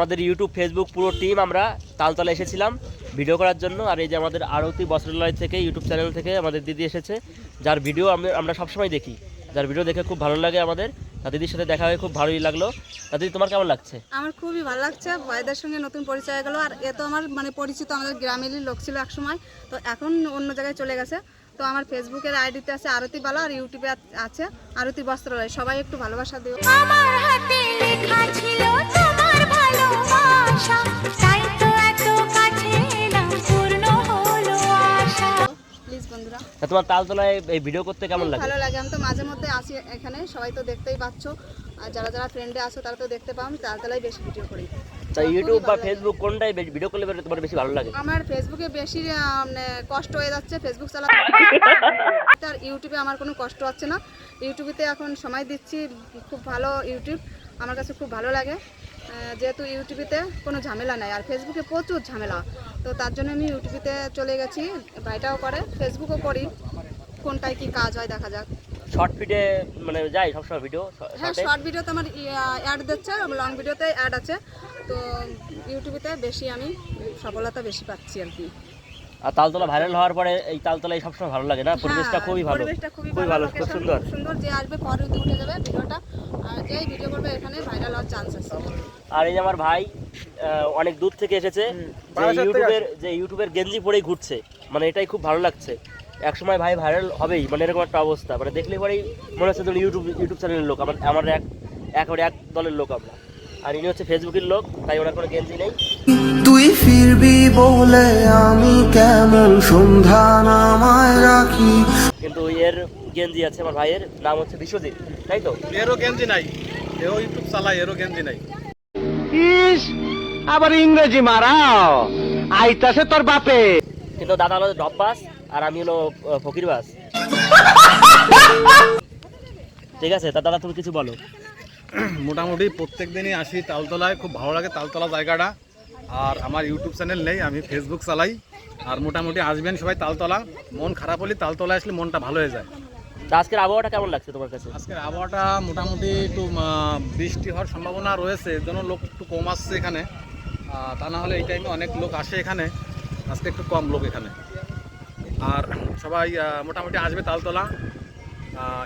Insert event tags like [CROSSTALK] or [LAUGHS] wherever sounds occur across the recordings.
আমাদের YouTube Facebook পুরো team আমরা তালতলা এসেছিলাম ভিডিও করার জন্য। আর এই যে আমাদের আরতি বস্ত্রালয় থেকে ইউটিউব চ্যানেল থেকে আমাদের দিদি এসেছে যার ভিডিও আমরা আমরা সবসময় দেখি। যার ভিডিও দেখে খুব ভালো লাগে আমাদের। তা দিদির সাথে দেখা হয়ে খুব ভালোই লাগল। তা দিদি তোমার কেমন লাগছে? আমার খুবই ভালো লাগছে ভাইদের সঙ্গে নতুন পরিচয় হয়ে গেলো। আর এ তো আমার মানে পরিচিত আমাদের গ্রামেরই লোক ছিল এক সময় তো এখন অন্য জায়গায় চলে গেছে। তো আমার ফেসবুকের আইডিতে আছে আরতি বালা আর ইউটিউবে আছে আরতি বস্ত্রালয়। সবাই একটু ভালোবাসা দিও। আমার হাতে লেখা ছিল তোমার ভালোবাসা তাই তো এত কাছে এলাম পূর্ণ হলো আশা। প্লিজ বন্ধুরা। তা তোমার তালতলায় এই ভিডিও করতে কেমন লাগে? ভালো লাগে। আমি তো মাঝে মধ্যে আসি এখানে সবাই তো দেখতেই পাচ্ছ। আর যারা যারা ফ্রেন্ডে আসো তারা তো দেখতে পাও আমি তালতলায় বেশি ভিডিও করি। তা ইউটিউব বা ফেসবুক কোনটাই ভিডিও করলে বেশি- তোমার বেশি ভালো লাগে? আমার ফেসবুকে বেশি মানে কষ্ট হয়ে যাচ্ছে। ফেসবুক চালাতে [LAUGHS] আর ইউটিউবে আমার কোনো কষ্ট হচ্ছে না। ইউটিউবেতে এখন সময় দিচ্ছি খুব ভালো ইউটিউব আমার কাছে খুব ভালো লাগে। যেহেতু ইউটিউবেতে কোনো ঝামেলা নাই আর ফেসবুকে প্রচুর ঝামেলা তো তার জন্য আমি ইউটিউবেতে চলে গেছি ভাইটাও করে ফেসবুকও করি কোনটায় কি কাজ হয় দেখা যাক। শর্ট ভিডিও মানে যাই সবসময় ভিডিও হ্যাঁ শর্ট ভিডিওতে আমার অ্যাড দিচ্ছে লং ভিডিওতে অ্যাড আছে তো ইউটিউবেতে বেশি আমি সফলতা বেশি পাচ্ছি আর কি। আর তালতলা ভাইরাল হওয়ার পরে এই তালতলায় সবসময় ভালো লাগে না? পরিবেশটা হ্যাঁ, খুবই ভালো। পরিবেশটা খুবই ভালো খুব সুন্দর। সুন্দর যে আসবে পরে উঠে যাবে ভিডিওটা। আর যেই ভিডিও করবে এখানে ভাইরাল হওয়ার চান্স আছে। আর এই যে আমার ভাই আহ, অনেক দূর থেকে এসেছে যে ইউটিউবের যে ইউটিউবের গেঞ্জি পরেই ঘুরছে। মানে এটাই খুব ভালো লাগছে। এক সময় ভাই ভাইরাল হবেই মানে এরকম একটা অবস্থা। মানে দেখলে পরেই মনে হচ্ছে যেন ইউটিউব ইউটিউব চ্যানেলের লোক। আমার আমার এক একেবারে এক দলের লোক আমরা। আর ইনি হচ্ছে ফেসবুকের লোক তাই ওনার কোনো গেঞ্জি নেই। তুই ফিরবি বলে আমি কেমন সন্ধান আমায় রাখি? কিন্তু এর গেঞ্জি আছে আমার ভাইয়ের নাম হচ্ছে বিশ্বজিৎ তাই তো? এরও গেঞ্জি নাই এও ইউটিউব চালায় এরও গেঞ্জি নাই। ইস আবার ইংরেজি মারাও আইতাছে তোর বাপে। কিন্তু দাদা হলো ডব্বাস আর আমি হলো ফকিরবাস [LAUGHS] ঠিক আছে তা দাদা তুমি কিছু বলো। [CLEARS THROAT] মোটামুটি প্রত্যেক দিনই আসি তালতলায় খুব ভালো লাগে তালতলা জায়গাটা। আর আমার ইউটিউব চ্যানেল নেই আমি ফেসবুক চালাই। আর মোটামুটি আসবেন সবাই তালতলা। মন খারাপ হলে তালতলা আসলে মনটা ভালো হয়ে যায়। আজকের আবহাওয়াটা কেমন লাগছে তোমার কাছে? আজকের আবহাওয়াটা মোটামুটি একটু বৃষ্টি হওয়ার সম্ভাবনা রয়েছে এর জন্য লোক একটু কম আসছে এখানে। তা না হলে এই টাইমে অনেক লোক আসে এখানে। আজকে একটু কম লোক এখানে। আর সবাই মোটামুটি আসবে তালতলা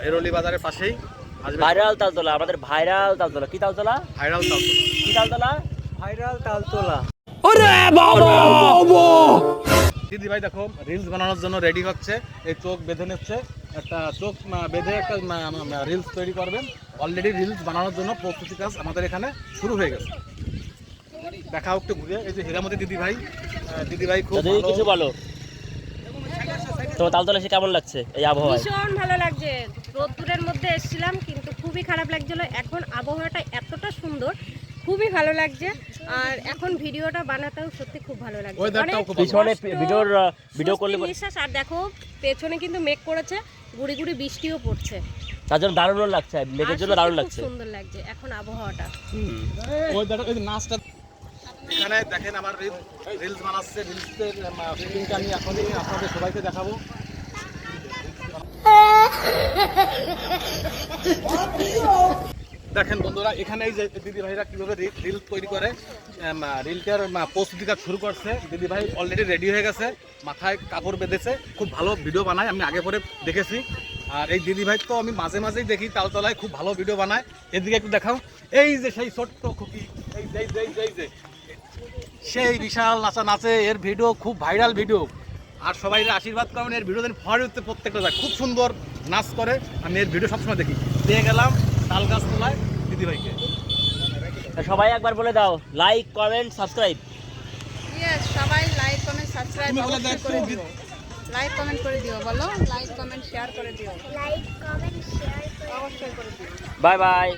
এরোলি বাজারের পাশেই। ভাইরাল তালতলা আমাদের ভাইরাল তালতলা। কি তালতলা? ভাইরাল তালতলা। কি তালতলা? ভাইরাল তালতলা। দিদি ভাই দেখো রিলস বানানোর জন্য রেডি হচ্ছে। এই চোখ বেঁধে নিচ্ছে। একটা চোখ বেঁধে একটা রিলস তৈরি করবেন। অলরেডি রিলস বানানোর জন্য প্রস্তুতি কাজ আমাদের এখানে শুরু হয়ে গেছে। দেখাও একটু ঘুরে। এই যে হীরামতি দিদি ভাই দিদি ভাই খুব ভালো- কিছু বলো। তোমার তালতলা এসে কেমন লাগছে এই আবহাওয়ায়? ভীষণ ভালো লাগছে। রোদ্দুরের মধ্যে এসেছিলাম কিন্তু খুবই খারাপ লাগছিল। এখন আবহাওয়াটা এতটা সুন্দর খুবই ভালো লাগছে। আর এখন ভিডিওটা বানাতেও সত্যি খুব ভালো লাগছে। পিছনে ভিডিওর ভিডিও করলে স্বস্তি নিঃশ্বাস আর দেখো পেছনে কিন্তু মেঘ করেছে গুড়ি গুড়ি বৃষ্টিও পড়ছে। তার জন্য দারুণ লাগছে মেঘের জন্য দারুণ লাগছে। সুন্দর লাগছে এখন আবহাওয়াটা। ওয়েদার ওই নাচটা এখানে দেখেন আমার রিলস বানাচ্ছে, রিলসের ফিটিংটা আমি এখনই আপনাদের সবাইকে দেখাবো। দেখেন বন্ধুরা, এখানে এই যে দিদি ভাইরা কীভাবে রিল তৈরি করে রিলটার প্রস্তুতি কাজ শুরু করছে। দিদি ভাই অলরেডি রেডি হয়ে গেছে, মাথায় কাপড় বেঁধেছে, খুব ভালো ভিডিও বানায়, আমি আগে পরে দেখেছি। আর এই দিদি ভাই তো আমি মাঝে মাঝেই দেখি, তালতলায় খুব ভালো ভিডিও বানায়। এদিকে একটু দেখাও। এই যে সেই ছোট্ট খুকি, এই এই যে। সেই বিশাল নাচা নাচে এর ভিডিও খুব ভাইরাল ভিডিও আর সবাই আশীর্বাদ করেন এর ভিডিও দিন ফরে উঠতে প্রত্যেকটা যায় খুব সুন্দর নাচ করে। আমি এর ভিডিও সবসময় দেখি। পেয়ে গেলাম তাল গাছ তোলায় দিদিভাইকে তা সবাই একবার বলে দাও লাইক কমেন্ট সাবস্ক্রাইব সবাই লাইক কমেন্ট সাবস্ক্রাইব করে দিও। লাইক কমেন্ট করে দিও বলো। লাইক কমেন্ট শেয়ার করে দিও। লাইক কমেন্ট শেয়ার অবশ্যই করে দিও। Bye bye